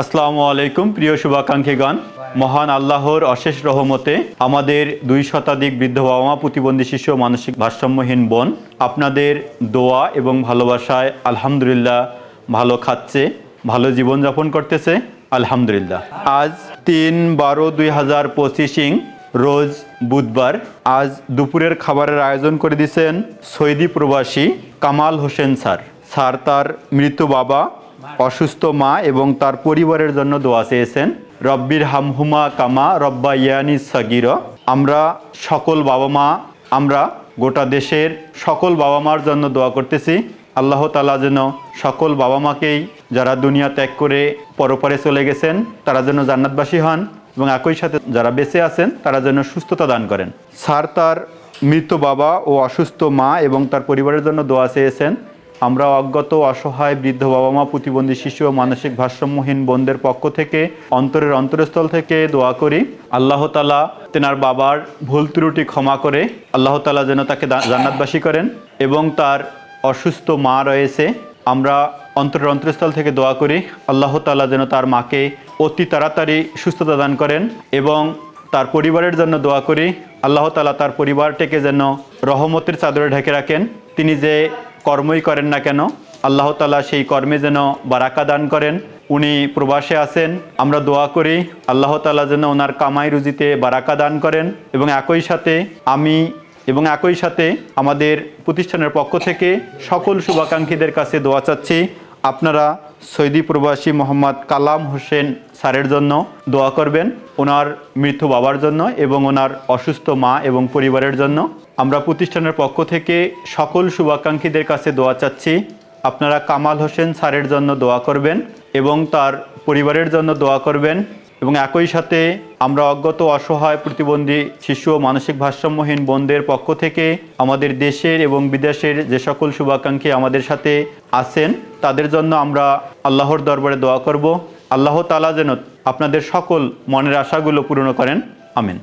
আসসালামু আলাইকুম, প্রিয় শুভাকাঙ্ক্ষীগণ। মহান আল্লাহর অশেষ রহমতে আমাদের দুই শতাধিক বৃদ্ধ বাবা মা, প্রতিবন্ধী শিশু মানসিক ভারসাম্যহীন বোন আপনাদের দোয়া এবং ভালোবাসায় আলহামদুলিল্লাহ ভালো খাচ্ছে, ভালো জীবনযাপন করতেছে, আলহামদুলিল্লাহ। আজ তিন বারো দুই হাজার পঁচিশিং রোজ বুধবার, আজ দুপুরের খাবারের আয়োজন করে দিয়েছেন সৌদি প্রবাসী কামাল হোসেন স্যার। স্যার তার মৃত বাবা অসুস্থ মা এবং তার পরিবারের জন্য দোয়া চেয়েছেন, রব্বির হামহুমা কামা রব্বা ইয়ানি সাগির। আমরা সকল বাবা মা, আমরা গোটা দেশের সকল বাবা মার জন্য দোয়া করতেছি। আল্লাহ তালা যেন সকল বাবা মাকেই যারা দুনিয়া ত্যাগ করে পরপরে চলে গেছেন, তারা যেন জান্নাতবাসী হন এবং একই সাথে যারা বেঁচে আছেন, তারা যেন সুস্থতা দান করেন। স্যার তার মৃত বাবা ও অসুস্থ মা এবং তার পরিবারের জন্য দোয়া চেয়েছেন আমরা অজ্ঞত, অসহায়, বৃদ্ধ বাবা মা প্রতিবন্ধী শিশু ও মানসিক ভারসাম্যহীন বোনদের পক্ষ থেকে, অন্তরের অন্তরস্থল থেকে দোয়া করি, আল্লাহ তালা তেনার বাবার ভুল ত্রুটি ক্ষমা করে, আল্লাহ তালা যেন তাকে জান্নাতবাসী করেন এবং তার অসুস্থ মা রয়েছে। আমরা অন্তরের অন্তরস্থল থেকে দোয়া করি, আল্লাহ তালা যেন তার মাকে অতি তাড়াতাড়ি সুস্থতা দান করেন এবং তার পরিবারের জন্য দোয়া করি, আল্লাহ তালা তার পরিবারটিকে যেন রহমতের চাদরে ঢেকে রাখেন। তিনি যে কর্মই করেন না কেন? আল্লাহ তালা সেই কর্মে যেন বারাকা দান করেন। উনি প্রবাসে আছেন, আমরা দোয়া করি, আল্লাহ তালা যেন ওনার কামাই রুজিতে বারাকা দান করেন এবং একই সাথে আমি এবং একই সাথে আমাদের প্রতিষ্ঠানের পক্ষ থেকে সকল শুভাকাঙ্ক্ষীদের কাছে দোয়া চাচ্ছি। আপনারা সৌদি প্রবাসী মোহাম্মদ কালাম হোসেন স্যারের জন্য দোয়া করবেন, ওনার মৃত বাবার জন্য এবং ওনার অসুস্থ মা এবং পরিবারের জন্য। আমরা প্রতিষ্ঠানের পক্ষ থেকে সকল শুভাকাঙ্ক্ষীদের কাছে দোয়া চাচ্ছি। আপনারা কামাল হোসেন স্যারের জন্য দোয়া করবেন এবং তার পরিবারের জন্য দোয়া করবেন এবং একই সাথে আমরা অজ্ঞত, অসহায়, প্রতিবন্ধী, শিশু ও মানসিক ভারসাম্যহীন বোনদের পক্ষ থেকে আমাদের দেশের এবং বিদেশের যে সকল শুভাকাঙ্ক্ষী আমাদের সাথে আছেন, তাদের জন্য আমরা আল্লাহর দরবারে দোয়া করব। আল্লাহ তালা যেন আপনাদের সকল মনের আশাগুলো পূরণ করেন। আমিন।